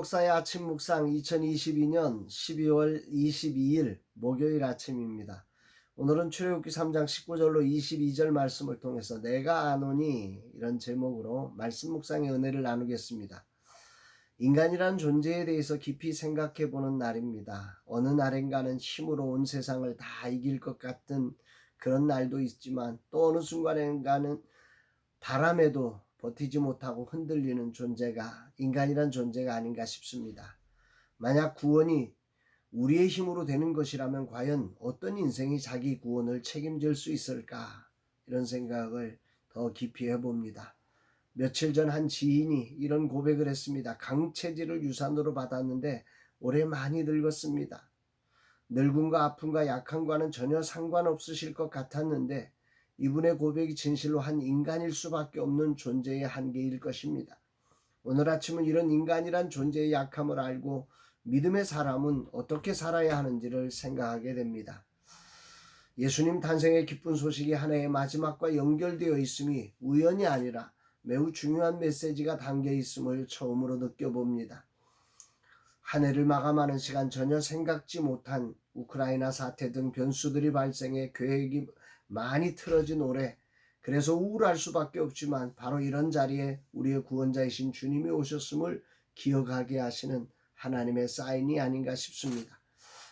목사의 아침 묵상 2022년 12월 22일 목요일 아침입니다. 오늘은 출애굽기 3장 19절로 22절 말씀을 통해서 내가 아노니 이런 제목으로 말씀 묵상의 은혜를 나누겠습니다. 인간이란 존재에 대해서 깊이 생각해 보는 날입니다. 어느 날인가는 힘으로 온 세상을 다 이길 것 같은 그런 날도 있지만 또 어느 순간인가는 바람에도 버티지 못하고 흔들리는 존재가 인간이란 존재가 아닌가 싶습니다. 만약 구원이 우리의 힘으로 되는 것이라면 과연 어떤 인생이 자기 구원을 책임질 수 있을까? 이런 생각을 더 깊이 해봅니다. 며칠 전 한 지인이 이런 고백을 했습니다. 강체질을 유산으로 받았는데 올해 많이 늙었습니다. 늙음과 아픔과 약함과는 전혀 상관없으실 것 같았는데 이분의 고백이 진실로 한 인간일 수밖에 없는 존재의 한계일 것입니다. 오늘 아침은 이런 인간이란 존재의 약함을 알고 믿음의 사람은 어떻게 살아야 하는지를 생각하게 됩니다. 예수님 탄생의 기쁜 소식이 한 해의 마지막과 연결되어 있음이 우연이 아니라 매우 중요한 메시지가 담겨 있음을 처음으로 느껴봅니다. 한 해를 마감하는 시간 전혀 생각지 못한 우크라이나 사태 등 변수들이 발생해 계획이 많이 틀어진 올해 그래서 우울할 수밖에 없지만 바로 이런 자리에 우리의 구원자이신 주님이 오셨음을 기억하게 하시는 하나님의 사인이 아닌가 싶습니다.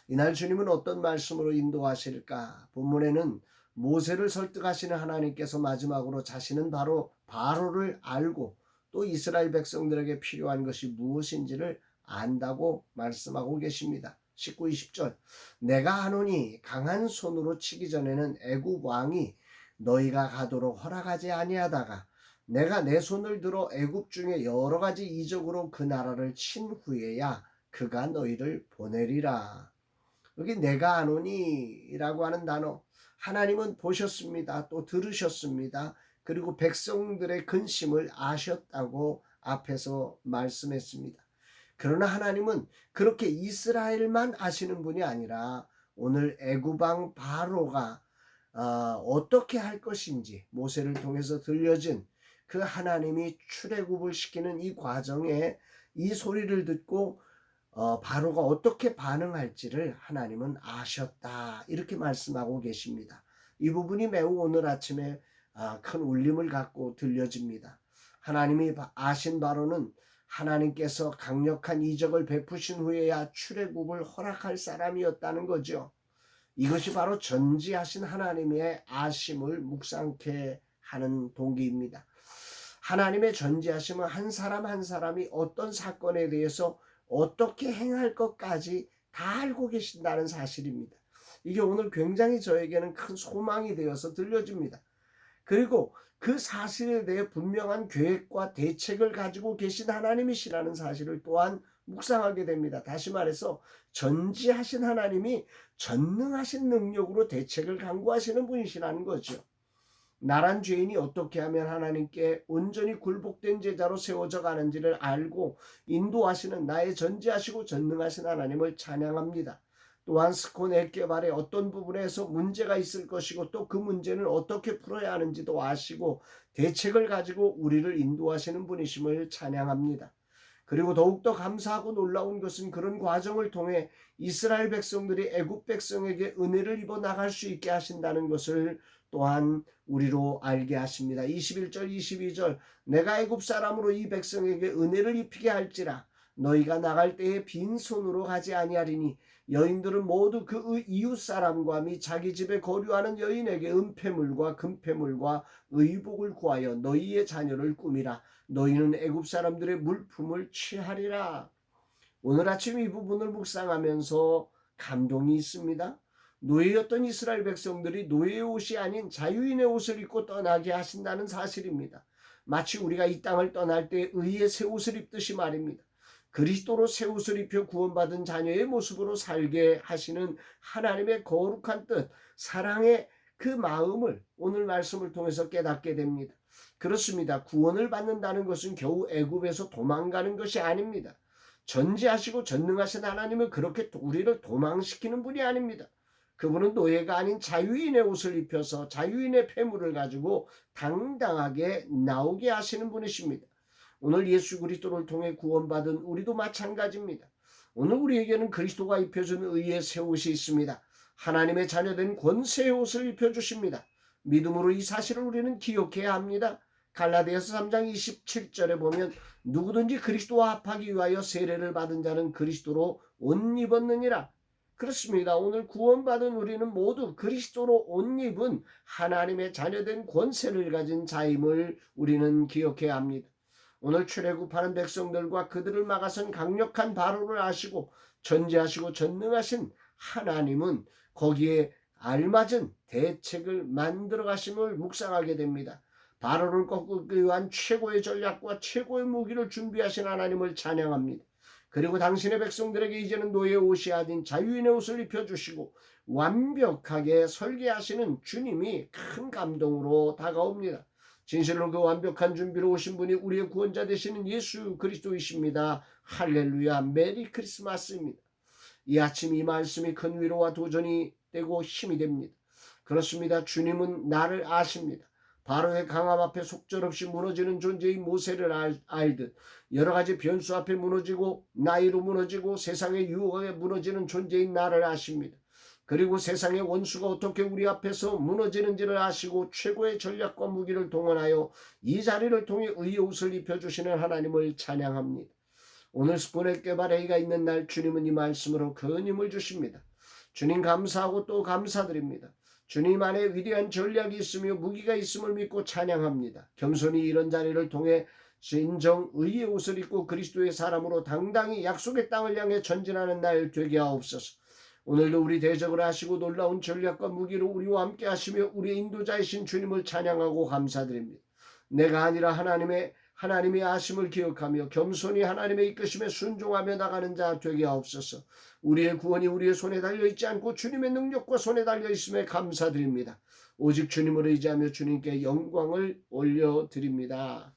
이날 주님은 어떤 말씀으로 인도하실까? 본문에는 모세를 설득하시는 하나님께서 마지막으로 자신은 바로 바로를 알고 또 이스라엘 백성들에게 필요한 것이 무엇인지를 안다고 말씀하고 계십니다. 19, 20절 내가 하노니 강한 손으로 치기 전에는 애굽 왕이 너희가 가도록 허락하지 아니하다가 내가 내 손을 들어 애굽 중에 여러 가지 이적으로 그 나라를 친 후에야 그가 너희를 보내리라. 여기 내가 하노니라고 하는 단어 하나님은 보셨습니다. 또 들으셨습니다. 그리고 백성들의 근심을 아셨다고 앞에서 말씀했습니다. 그러나 하나님은 그렇게 이스라엘만 아시는 분이 아니라 오늘 애구방 바로가 어, 떻게할 것인지 모세를 통해서 들려진 그 하나님이 출애굽을 시키는 이 과정에 이 소리를 듣고 어, 바로가 어떻게 반응할지를 하나님은 아셨다 이렇게 말씀하고 계십니다. 이 부분이 매우 오늘 아침에 어, 큰 울림을 갖고 들려집니다. 하나님이 아신 바로는 하나님께서 강력한 이적을 베푸신 후에야 출애굽을 허락할 사람이었다는 거죠. 이것이 바로 전지하신 하나님의 아심을 묵상케 하는 동기입니다. 하나님의 전지하심은 한 사람 한 사람이 어떤 사건에 대해서 어떻게 행할 것까지 다 알고 계신다는 사실입니다. 이게 오늘 굉장히 저에게는 큰 소망이 되어서 들려집니다. 그리고 그 사실에 대해 분명한 계획과 대책을 가지고 계신 하나님이시라는 사실을 또한 묵상하게 됩니다. 다시 말해서 전지하신 하나님이 전능하신 능력으로 대책을 강구하시는 분이시라는 거죠. 나란 죄인이 어떻게 하면 하나님께 온전히 굴복된 제자로 세워져 가는지를 알고 인도하시는 나의 전지하시고 전능하신 하나님을 찬양합니다. 또한 스콘의 개발의 어떤 부분에서 문제가 있을 것이고 또 그 문제는 어떻게 풀어야 하는지도 아시고 대책을 가지고 우리를 인도하시는 분이심을 찬양합니다. 그리고 더욱더 감사하고 놀라운 것은 그런 과정을 통해 이스라엘 백성들이 애굽 백성에게 은혜를 입어 나갈 수 있게 하신다는 것을 또한 우리로 알게 하십니다. 21절 22절 내가 애굽 사람으로 이 백성에게 은혜를 입히게 할지라 너희가 나갈 때에 빈손으로 가지 아니하리니 여인들은 모두 그 이웃 사람과 및 자기 집에 거류하는 여인에게 은폐물과 금폐물과 의복을 구하여 너희의 자녀를 꾸미라 너희는 애굽 사람들의 물품을 취하리라 오늘 아침 이 부분을 묵상하면서 감동이 있습니다. 노예였던 이스라엘 백성들이 노예의 옷이 아닌 자유인의 옷을 입고 떠나게 하신다는 사실입니다. 마치 우리가 이 땅을 떠날 때 의의 새 옷을 입듯이 말입니다. 그리스도로 새 옷을 입혀 구원받은 자녀의 모습으로 살게 하시는 하나님의 거룩한 뜻, 사랑의 그 마음을 오늘 말씀을 통해서 깨닫게 됩니다. 그렇습니다. 구원을 받는다는 것은 겨우 애굽에서 도망가는 것이 아닙니다. 전지하시고 전능하신 하나님은 그렇게 우리를 도망시키는 분이 아닙니다. 그분은 노예가 아닌 자유인의 옷을 입혀서 자유인의 폐물을 가지고 당당하게 나오게 하시는 분이십니다. 오늘 예수 그리스도를 통해 구원받은 우리도 마찬가지입니다. 오늘 우리에게는 그리스도가 입혀준 의의 새 옷이 있습니다. 하나님의 자녀된 권세의 옷을 입혀주십니다. 믿음으로 이 사실을 우리는 기억해야 합니다. 갈라디아서 3장 27절에 보면 누구든지 그리스도와 합하기 위하여 세례를 받은 자는 그리스도로 옷 입었느니라. 그렇습니다. 오늘 구원받은 우리는 모두 그리스도로 옷 입은 하나님의 자녀된 권세를 가진 자임을 우리는 기억해야 합니다. 오늘 출애굽하는 백성들과 그들을 막아선 강력한 바로를 아시고 전제하시고 전능하신 하나님은 거기에 알맞은 대책을 만들어 가심을 묵상하게 됩니다. 바로를 꺾기 위한 최고의 전략과 최고의 무기를 준비하신 하나님을 찬양합니다. 그리고 당신의 백성들에게 이제는 노예 옷이 아닌 자유인의 옷을 입혀주시고 완벽하게 설계하시는 주님이 큰 감동으로 다가옵니다. 진실로 그 완벽한 준비로 오신 분이 우리의 구원자 되시는 예수 그리스도이십니다. 할렐루야 메리 크리스마스입니다. 이 아침 이 말씀이 큰 위로와 도전이 되고 힘이 됩니다. 그렇습니다. 주님은 나를 아십니다. 바로의 강함 앞에 속절없이 무너지는 존재인 모세를 알, 알듯 여러 가지 변수 앞에 무너지고 나이로 무너지고 세상의 유혹에 무너지는 존재인 나를 아십니다. 그리고 세상의 원수가 어떻게 우리 앞에서 무너지는지를 아시고 최고의 전략과 무기를 동원하여 이 자리를 통해 의의 옷을 입혀주시는 하나님을 찬양합니다. 오늘 개발 회의가 있는 날 주님은 이 말씀으로 큰 힘을 주십니다. 주님 감사하고 또 감사드립니다. 주님 안에 위대한 전략이 있으며 무기가 있음을 믿고 찬양합니다. 겸손히 이런 자리를 통해 진정 의의 옷을 입고 그리스도의 사람으로 당당히 약속의 땅을 향해 전진하는 날 되게 하옵소서. 오늘도 우리 대적을 하시고 놀라운 전략과 무기로 우리와 함께 하시며 우리의 인도자이신 주님을 찬양하고 감사드립니다. 내가 아니라 하나님의 하나님의 아심을 기억하며 겸손히 하나님의 이끄심에 순종하며 나가는 자 되게 하옵소서. 우리의 구원이 우리의 손에 달려 있지 않고 주님의 능력과 손에 달려 있음에 감사드립니다. 오직 주님을 의지하며 주님께 영광을 올려 드립니다.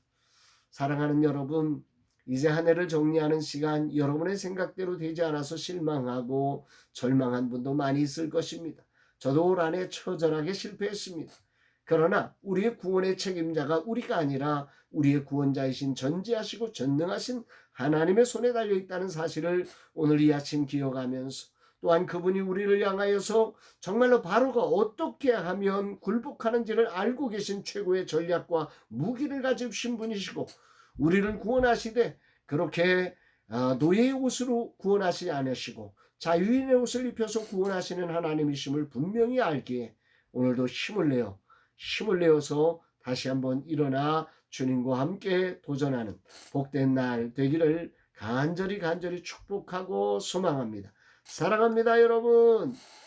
사랑하는 여러분, 이제 한 해를 정리하는 시간 여러분의 생각대로 되지 않아서 실망하고 절망한 분도 많이 있을 것입니다. 저도 올 한 해 처절하게 실패했습니다. 그러나 우리의 구원의 책임자가 우리가 아니라 우리의 구원자이신 전지하시고 전능하신 하나님의 손에 달려 있다는 사실을 오늘 이 아침 기억하면서 또한 그분이 우리를 향하여서 정말로 바로가 어떻게 하면 굴복하는지를 알고 계신 최고의 전략과 무기를 가지신 분이시고 우리를 구원하시되 그렇게 아, 노예의 옷으로 구원하시지 않으시고 자유인의 옷을 입혀서 구원하시는 하나님이심을 분명히 알기에 오늘도 힘을 내어 힘을 내어서 다시 한번 일어나 주님과 함께 도전하는 복된 날 되기를 간절히 간절히 축복하고 소망합니다. 사랑합니다, 여러분.